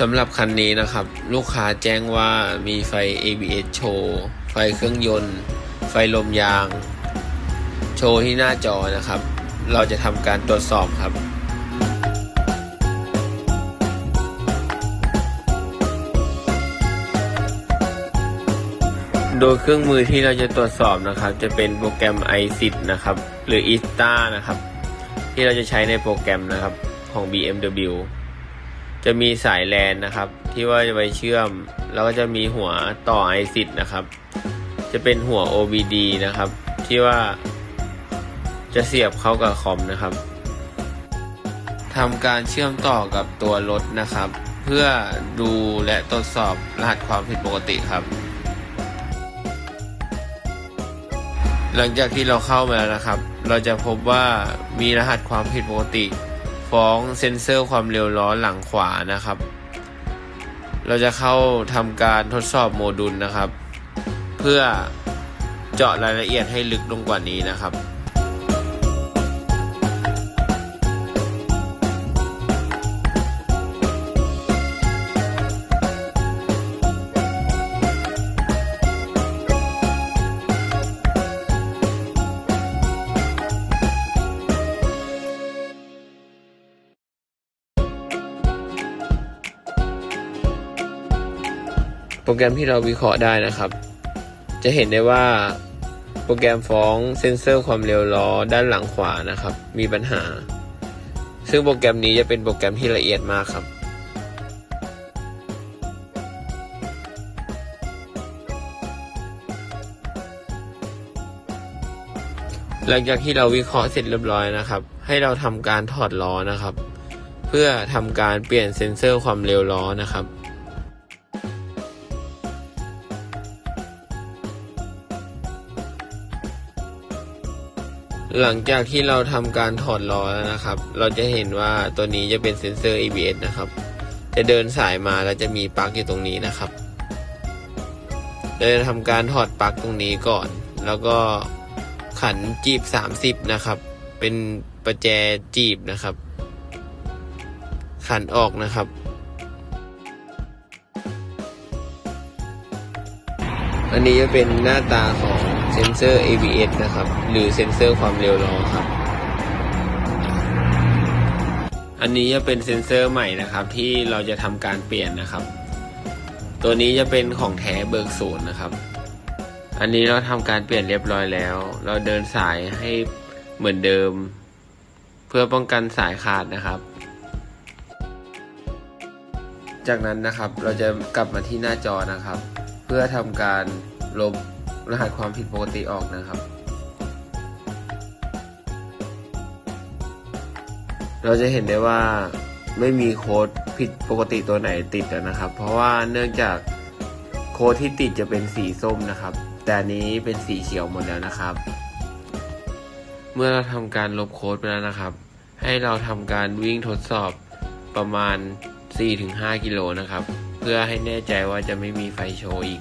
สำหรับคันนี้นะครับ ลูกค้าแจ้งว่ามีไฟ ABS โชว์ไฟเครื่องยนต์ ไฟลมยาง โชว์ที่หน้าจอนะครับ เราจะทำการตรวจสอบครับโดยเครื่องมือที่เราจะตรวจสอบนะครับ จะเป็นโปรแกรม iSID นะครับ หรือ ISTA นะครับ ที่เราจะใช้ในโปรแกรมนะครับของ BMW จะมีสายแลนนะครับ ที่ว่าจะไปเชื่อม แล้วก็จะมีหัวต่อ iSID นะครับ จะเป็นหัว OBD นะครับ ที่ว่าจะเสียบเข้ากับคอมนะครับทำการเชื่อมต่อกับตัวรถนะครับ เพื่อดูและตรวจสอบรหัสความผิดปกติครับ หลังจากที่เราเข้ามาแล้วนะครับ เราจะพบว่ามีรหัสความผิดปกติ ฟ้องเซ็นเซอร์ความเร็วล้อหลังขวานะครับ เราจะเข้าทำการทดสอบโมดูลนะครับ เพื่อเจาะรายละเอียดให้ลึกลงกว่านี้นะครับ โปรแกรมที่เราวิเคราะห์ได้นะครับ จะเห็นได้ว่าโปรแกรมฟ้องเซ็นเซอร์ความเร็วล้อด้านหลังขวานะครับ มีปัญหา ซึ่งโปรแกรมนี้จะเป็นโปรแกรมที่ละเอียดมากครับหลังจากที่เราวิเคราะห์เสร็จเรียบร้อยนะครับ ให้เราทำการถอดล้อนะครับ เพื่อทำการเปลี่ยนเซ็นเซอร์ความเร็วล้อนะครับ หลังจากที่เราทำการถอดล้อแล้วนะครับ เราจะเห็นว่าตัวนี้จะเป็นเซ็นเซอร์ ABS นะครับ จะเดินสายมาแล้วจะมีปลั๊กอยู่ตรงนี้นะครับเราจะทำการถอดปลั๊กตรงนี้ก่อน แล้วก็ขันจีบ 30 นะครับ เป็นประแจจีบนะครับ ขันออกนะครับ อันนี้จะเป็นหน้าตาของ เซนเซอร์ ABS นะครับ หรือเซนเซอร์ความเร็วล้อครับ อันนี้จะเป็นเซนเซอร์ใหม่นะครับที่เราจะทำการเปลี่ยนนะครับ ตัวนี้จะเป็นของแท้เบิกศูนย์นะครับ อันนี้เราทำการเปลี่ยนเรียบร้อยแล้ว เราเดินสายให้เหมือนเดิม เพื่อป้องกันสายขาดนะครับ จากนั้นนะครับเราจะกลับมาที่หน้าจอนะครับ เพื่อทำการลบ รหัสความผิดปกติออกนะครับ เราจะเห็นได้ว่าไม่มีโค้ดผิดปกติตัวไหนติดนะครับ เพราะว่าเนื่องจากโค้ดที่ติดจะเป็นสีส้มนะครับ แต่นี้เป็นสีเขียวหมดแล้วนะครับ เมื่อเราทำการลบโค้ดไปแล้วนะครับ ให้เราทำการวิ่งทดสอบประมาณ 4-5 กิโลนะครับ เพื่อให้แน่ใจว่าจะไม่มีไฟโชว์อีก